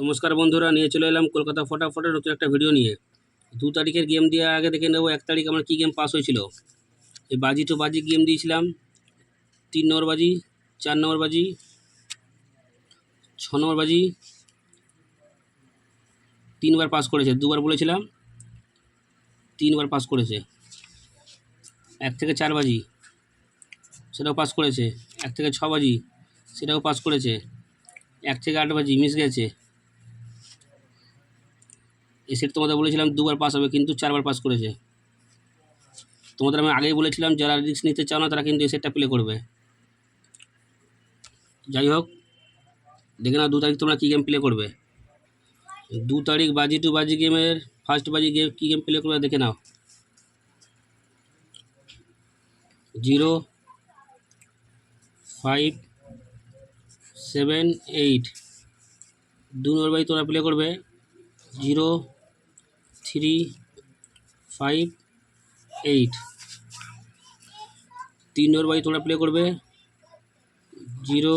নমস্কার বন্ধুরা, নিয়ে চলে এলাম কলকাতা ফটাফটের নতুন একটা ভিডিও নিয়ে। দু তারিখের গেম দেওয়ার আগে দেখে নেব এক তারিখ আমার কী গেম পাস হয়েছিল। এই বাজি টু বাজি গেম দিয়েছিলাম, তিন নম্বর বাজি, চার নম্বর বাজি, ছ নম্বর বাজি, তিনবার পাস করেছে, দুবার বলেছিলাম, তিনবার পাস করেছে। এক থেকে চার বাজি, সেটাও পাস করেছে। এক থেকে ছ বাজি, সেটাও পাস করেছে। এক থেকে আট বাজি মিস গেছে। এই তোমাদের বলেছিলাম দুবার পাস হবে, কিন্তু চারবার পাস করেছে। তোমাদের আমি আগেই বলেছিলাম, যারা রিস্ক নিতে চাও না, তারা কিন্তু এই সেটটা প্লে করবে। যাই হোক, দেখে নাও দু তারিখ তোমরা কী গেম প্লে করবে। দু তারিখ বাজি টু বাজি গেমের ফার্স্ট বাজি গেম কী গেম প্লে করবে দেখে নাও। জিরো ফাইভ সেভেন এইট দু নম্বর বাজি তোমরা প্লে করবে। জিরো থ্রি ফাইভ এইট তিন নম্বর বাজি তোমরা প্লে করবে। Zero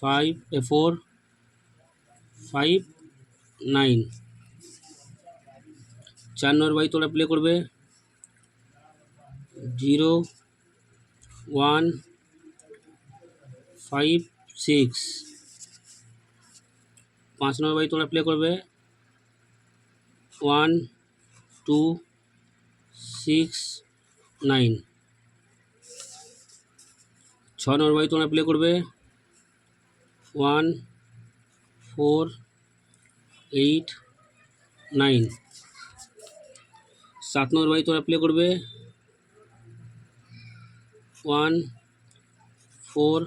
five four five nine চার নম্বর বাজি তোমরা প্লে করবে। জিরো ওয়ান ফাইভ সিক্স পাঁচ নম্বর বাজি তোমরা প্লে করবে। One, two, six, nine. ছ নম্বর বাজি তোমরা প্লে করবে। One, four, eight, nine. সাত নম্বর বাজি তোমরা প্লে করবে। One, four,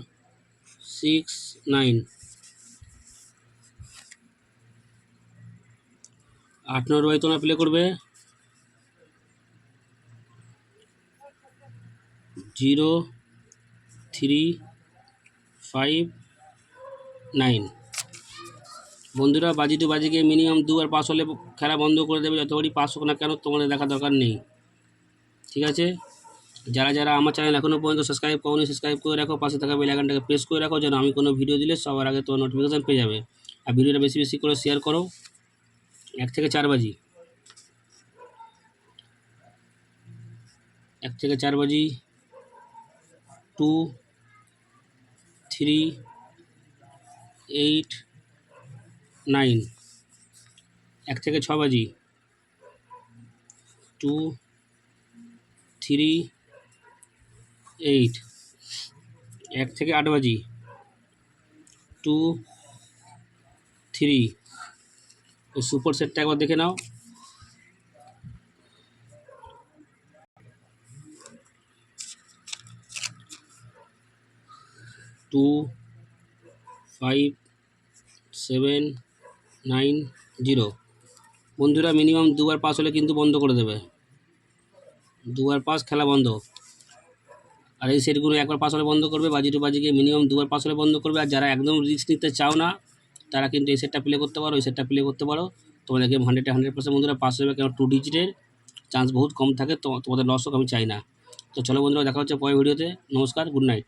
six, nine. আট নম্বর বাজি তোমরা প্লে করবে। জিরো থ্রি ফাইভ নাইন বন্ধুরা, বাজি টু বাজিকে মিনিমাম দুবার পাস হলে খেলা বন্ধ করে দেবে। যতবারই পাস হোক না কেন, তোমাদের দেখা দরকার নেই। ঠিক আছে? যারা যারা আমার চ্যানেল এখনও পর্যন্ত সাবস্ক্রাইব করোনি সাবস্ক্রাইব করে রাখো। পাশে থাকা বেল আইকনটাকে প্রেস করে রাখো, যেন আমি কোনো ভিডিও দিলে সবার আগে তোমার নোটিফিকেশান পেয়ে যাবে। আর ভিডিওটা বেশি বেশি করে শেয়ার করো। এক থেকে চার বাজি। এক থেকে চার বাজি। Two, three, eight, nine. এক থেকে ছ বাজি। Two, three, eight. এক থেকে আট বাজি। Two, three. এই সুপার সেটটা একবার দেখে নাও। Two five seven nine zero বন্ধুরা মিনিমাম দুবার পাস হলে কিন্তু বন্ধ করে দেবে। দুবার পাস খেলা বন্ধ। আর এই সেটগুলো একবার পাস হলে বন্ধ করবে, বাজি টু বাজিকে মিনিমাম দুবার পাস হলে বন্ধ করবে। আর যারা একদম রিস্ক নিতে চাও না তারা কিন্তু এই সেটটা প্লে করতে পারো, এই সেটটা প্লে করতে পারো। তোমাদের গেম হান্ড্রেডে হান্ড্রেড পার্সেন্ট বন্ধুরা পাস হবে কেন টু ডিজিটের চান্স বহুত কম থাকে, তো তোমাদের লস হোক, আমি চাই না। তো চলো বন্ধুরা, দেখা হচ্ছে পরের ভিডিওতে নমস্কার গুড নাইট